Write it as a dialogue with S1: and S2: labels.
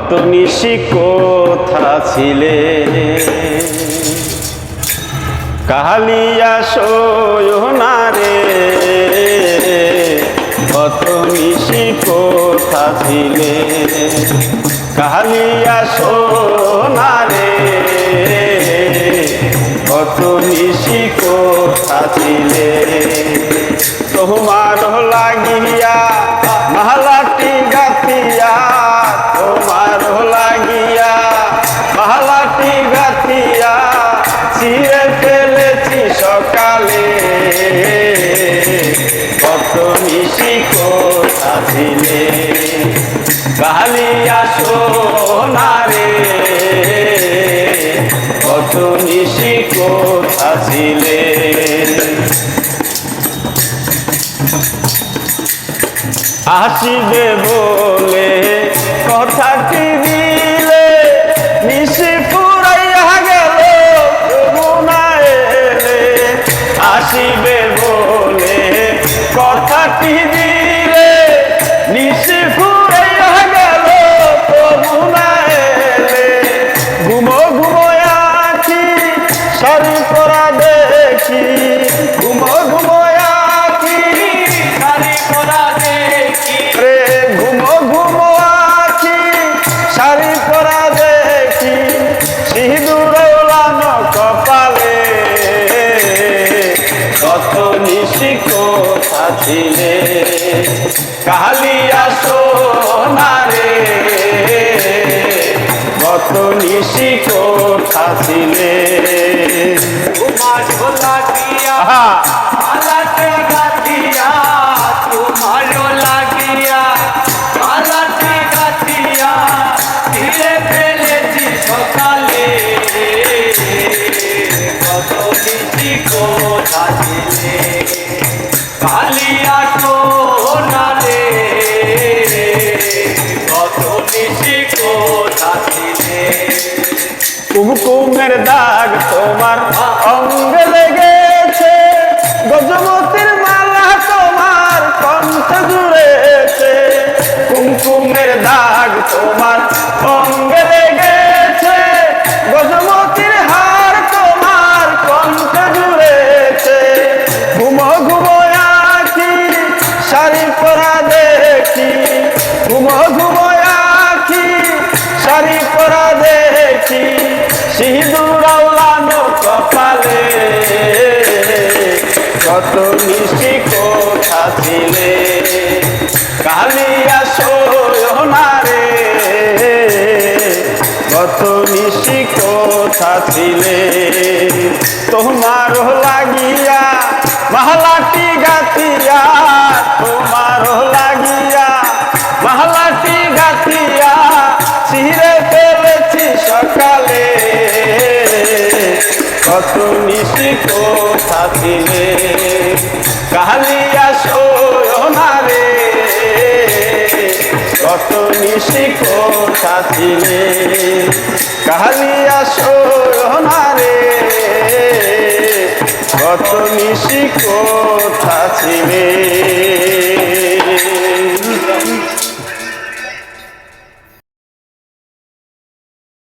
S1: কত নিশি কোথা ছিলে? কাহালিয়া সোনা রে? কত নিশি কোথা ছিলে? কাহালিয়া সোনা রে? কত নিশি কোথা ছিলে? তোমার কালিয়া সোনারে কত নিশি আসিবে বলে দিলে? নিশি ফুরাইয়া গেল আসিবে বলে কথাটি দিলে? কোথা ছিলে কালিয়া কুমকুমের দাগ তোমার অঙ্গে লেগেছে গজমতির মালা তোমার কণ্ঠ জুড়েছে। কুমকুমের দাগ তোমার ঘুমো ঘুমো আখি শাড়ি পরা দেখি, সিঁদুর আওলানো কপালে। কত মিষ্টি কোথা ছিলে কালিয়া সোনারে কত মিষ্টি কোথা ছিলে। কত নিশি থাকিলে কালিয়া সোনারে কত নিশি থাকিলে কালিয়া সোনারে কত নিশি কোথা ছিলে